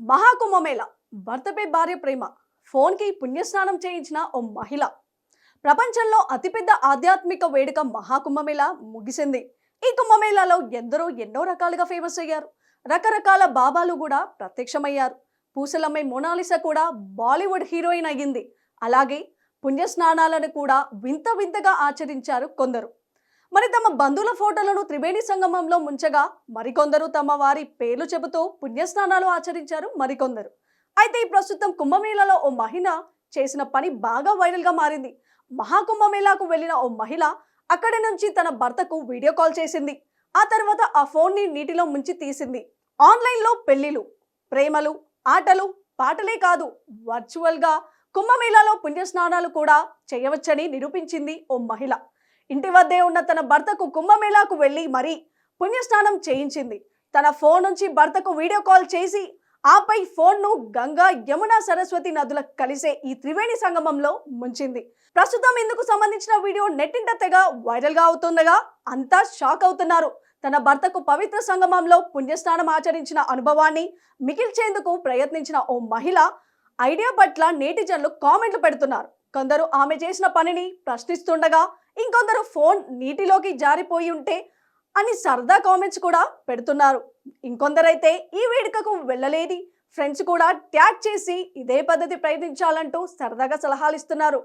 మహాకుంభమేళ. భర్తపై భార్య ప్రేమ. ఫోన్కి పుణ్యస్నానం చేయించిన ఓ మహిళ. ప్రపంచంలో అతిపెద్ద ఆధ్యాత్మిక వేడుక మహాకుంభమేళ ముగిసింది. ఈ కుంభమేళాలో ఎందరో ఎన్నో రకాలుగా ఫేమస్ అయ్యారు. రకరకాల బాబాలు కూడా ప్రత్యక్షమయ్యారు. పూసలమ్మ మోనాలిస కూడా బాలీవుడ్ హీరోయిన్ అయ్యింది. అలాగే పుణ్యస్నానాలను కూడా వింత వింతగా ఆచరించారు కొందరు. మరి తమ బంధువుల ఫోటోలను త్రివేణి సంగమంలో ముంచగా మరికొందరు తమ వారి పేర్లు చెబుతూ పుణ్యస్నానాలు ఆచరించారు మరికొందరు. అయితే ఈ ప్రస్తుతం కుంభమేళాలో ఓ మహిళ చేసిన పని బాగా వైరల్గా మారింది. మహాకుంభమేళాకు వెళ్ళిన ఓ మహిళ అక్కడి నుంచి తన భర్తకు వీడియో కాల్ చేసింది. ఆ తర్వాత ఆ ఫోన్ని నీటిలో ముంచి తీసింది. ఆన్లైన్లో పెళ్ళిలు ప్రేమలు ఆటలు పాటలే కాదు వర్చువల్గా కుంభమేళాలో పుణ్యస్నానాలు కూడా చేయవచ్చని నిరూపించింది ఓ మహిళ. ఇంటి వద్దే ఉన్న తన భర్తకు కుంభమేళాకు వెళ్ళి మరీ పుణ్యస్నానం చేయించింది. తన ఫోన్ నుంచి భర్తకు వీడియో కాల్ చేసి ఆపై ఫోన్ను గంగా యమున సరస్వతి నదుల కలిసే ఈ త్రివేణి సంగమంలో ముంచింది. ప్రస్తుతం ఇందుకు సంబంధించిన వీడియో నెట్టింట తెగ వైరల్గా అవుతుండగా అంతా షాక్ అవుతున్నారు. తన భర్తకు పవిత్ర సంగమంలో పుణ్యస్నానం ఆచరించిన అనుభవాన్ని మిగిల్చేందుకు ప్రయత్నించిన ఓ మహిళ ఐడియా పట్ల నేటిజన్లు కామెంట్లు పెడుతున్నారు. కొందరు ఆమె చేసిన పనిని ప్రశ్నిస్తుండగా ఇంకొందరు ఫోన్ నీటిలోకి జారిపోయి ఉంటే అని సరదా కామెంట్స్ కూడా పెడుతున్నారు. ఇంకొందరైతే ఈ వేడుకకు వెళ్ళలేని ఫ్రెండ్స్ కూడా ట్యాగ్ చేసి ఇదే పద్ధతి ప్రయత్నించాలంటూ సరదాగా సలహాలు ఇస్తున్నారు